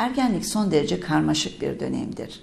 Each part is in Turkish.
Ergenlik son derece karmaşık bir dönemdir.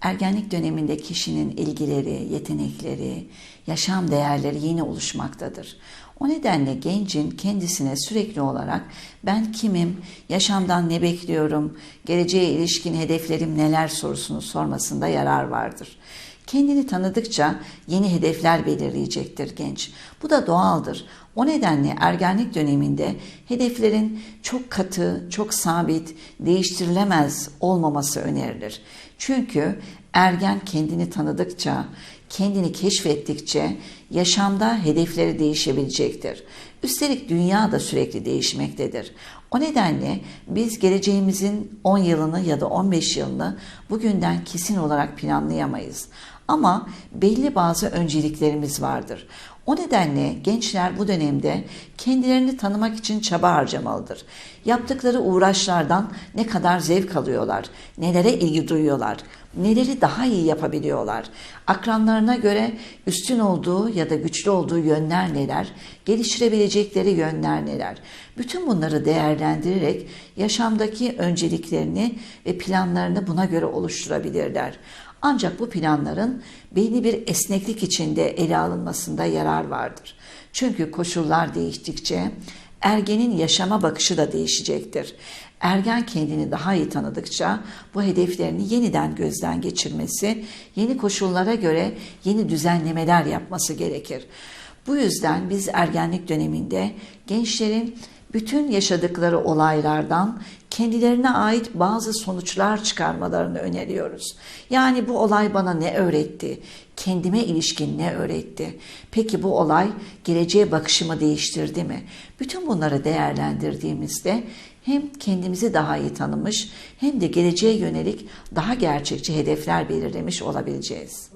Ergenlik döneminde kişinin ilgileri, yetenekleri, yaşam değerleri yeni oluşmaktadır. O nedenle gencin kendisine sürekli olarak ben kimim, yaşamdan ne bekliyorum, geleceğe ilişkin hedeflerim neler sorusunu sormasında yarar vardır. Kendini tanıdıkça yeni hedefler belirleyecektir genç. Bu da doğaldır. O nedenle ergenlik döneminde hedeflerin çok katı, çok sabit, değiştirilemez olmaması önerilir. Çünkü ergen kendini tanıdıkça, kendini keşfettikçe yaşamda hedefleri değişebilecektir. Üstelik dünya da sürekli değişmektedir. O nedenle biz geleceğimizin 10 yılını ya da 15 yılını bugünden kesin olarak planlayamayız. Ama belli bazı önceliklerimiz vardır. O nedenle gençler bu dönemde kendilerini tanımak için çaba harcamalıdır. Yaptıkları uğraşlardan ne kadar zevk alıyorlar, nelere ilgi duyuyorlar, neleri daha iyi yapabiliyorlar, akranlarına göre üstün olduğu ya da güçlü olduğu yönler neler, geliştirebilecekleri yönler neler. Bütün bunları değerlendirerek yaşamdaki önceliklerini ve planlarını buna göre oluşturabilirler. Ancak bu planların belli bir esneklik içinde ele alınmasında yarar vardır. Çünkü koşullar değiştikçe ergenin yaşama bakışı da değişecektir. Ergen kendini daha iyi tanıdıkça bu hedeflerini yeniden gözden geçirmesi, yeni koşullara göre yeni düzenlemeler yapması gerekir. Bu yüzden biz ergenlik döneminde gençlerin bütün yaşadıkları olaylardan kendilerine ait bazı sonuçlar çıkarmalarını öneriyoruz. Yani bu olay bana ne öğretti? Kendime ilişkin ne öğretti? Peki bu olay geleceğe bakışımı değiştirdi mi? Bütün bunları değerlendirdiğimizde hem kendimizi daha iyi tanımış hem de geleceğe yönelik daha gerçekçi hedefler belirlemiş olabileceğiz.